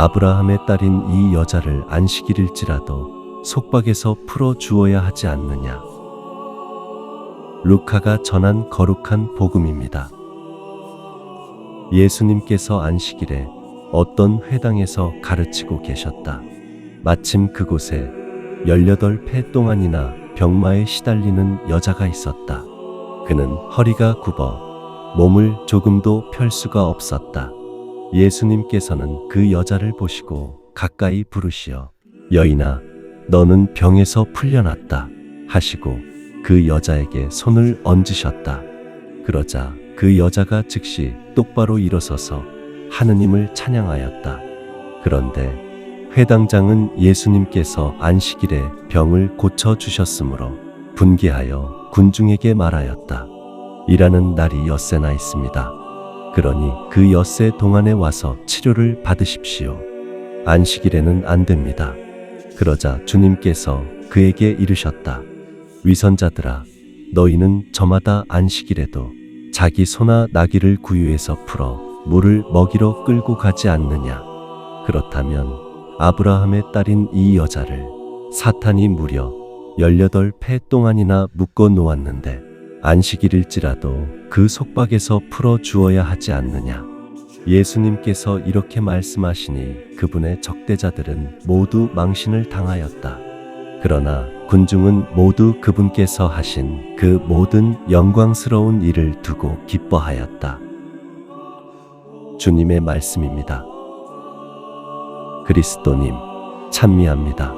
아브라함의 딸인 이 여자를 안식일일지라도 속박에서 풀어 주어야 하지 않느냐. 루카가 전한 거룩한 복음입니다. 예수님께서 안식일에 어떤 회당에서 가르치고 계셨다. 마침 그곳에 18배 동안이나 병마에 시달리는 여자가 있었다. 그는 허리가 굽어 몸을 조금도 펼 수가 없었다. 예수님께서는 그 여자를 보시고 가까이 부르시어 여인아 너는 병에서 풀려났다 하시고 그 여자에게 손을 얹으셨다. 그러자 그 여자가 즉시 똑바로 일어서서 하느님을 찬양하였다. 그런데 회당장은 예수님께서 안식일에 병을 고쳐 주셨으므로 분개하여 군중에게 말하였다. 일하는 날이 엿새나 있습니다. 그러니 그 엿새 동안에 와서 치료를 받으십시오. 안식일에는 안 됩니다. 그러자 주님께서 그에게 이르셨다. 위선자들아, 너희는 저마다 안식일에도 자기 소나 나귀를 구유에서 풀어 물을 먹이러 끌고 가지 않느냐. 그렇다면 아브라함의 딸인 이 여자를 사탄이 무려 18패 동안이나 묶어 놓았는데 안식일일지라도 그 속박에서 풀어 주어야 하지 않느냐. 예수님께서 이렇게 말씀하시니 그분의 적대자들은 모두 망신을 당하였다. 그러나 군중은 모두 그분께서 하신 그 모든 영광스러운 일을 두고 기뻐하였다. 주님의 말씀입니다. 그리스도님, 찬미합니다.